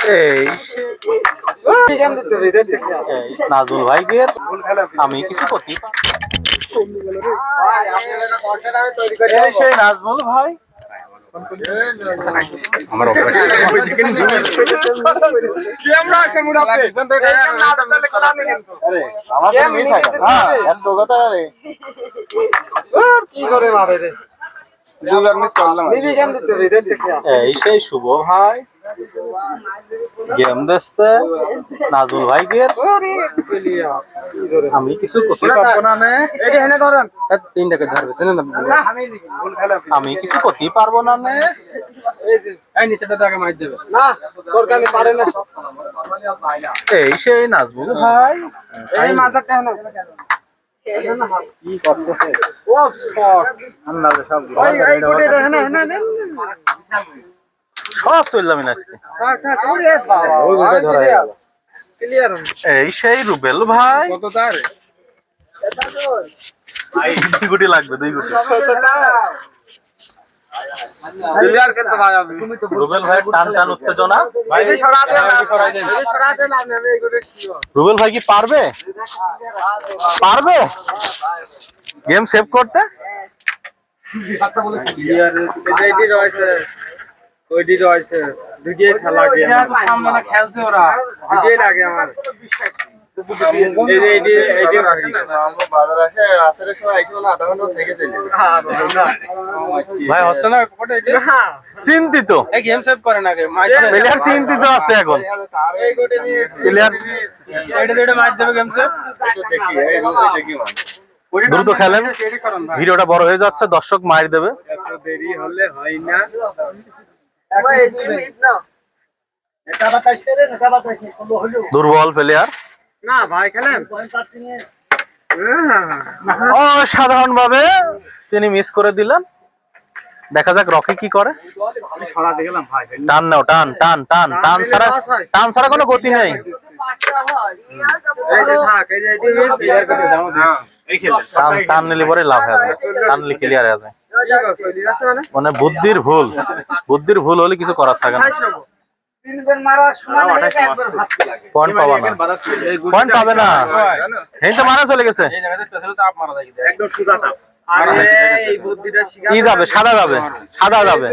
সে- এই আমি কিছু করতে এই সেই নাজমুল ভাই। আমার এই সেই শুভ ভাই। গেম দেখছে নাজমুল ভাই আমি কিছু করতে পারব না তিনটাকে ধরবে আমি কিছু করতে পারব না নে। এই সেই নাজমুল ভাই। সব চললাম আজকে এই সেই রুবেল ভাই। দুই গুটি লাগবে দুই কোটি। রুবেল ভাই টান টান উত্তেজনা। রুবেল ভাই কি পারবে? পারবে? গেম সেভ করতে? খেলছে ওরা। লাগে আমার। ভাই হচ্ছে না চিন্তিত। প্লেয়ার চিন্তিত আছে এখন। প্লেয়ার দ্রুত খেলেন। ভিডিওটা বড় হয়ে যাচ্ছে দর্শক মার দেবে। দেরি হলে হয় না দুর্বল প্লেয়ার না ভাই খেলেন? অসাধারণ ভাবে তিনি মিস করে দিলেন। দেখা যাক রকি কি করে। টান নাও টান টান টান টান ছাড়া টান ছাড়া কোনো গতি নেই। টান টান নিলে পরে লাভ হয়ে যায় টান নিলে ক্লিয়ার হয়ে যায় মানে? মানে বুদ্ধির ভুল। বুদ্ধির ভুল হলে কিছু করার থাকে না। পয়েন্ট পাবা না পয়েন্ট পাবে না এই তো মারা চলে গেছে এই জায়গাতে স্পেশাল চাপ মারা যায় একদম সুদা চাপ আরে এই বুদ্ধিটা শিখা কি যাবে সাদা যাবে সাদা যাবে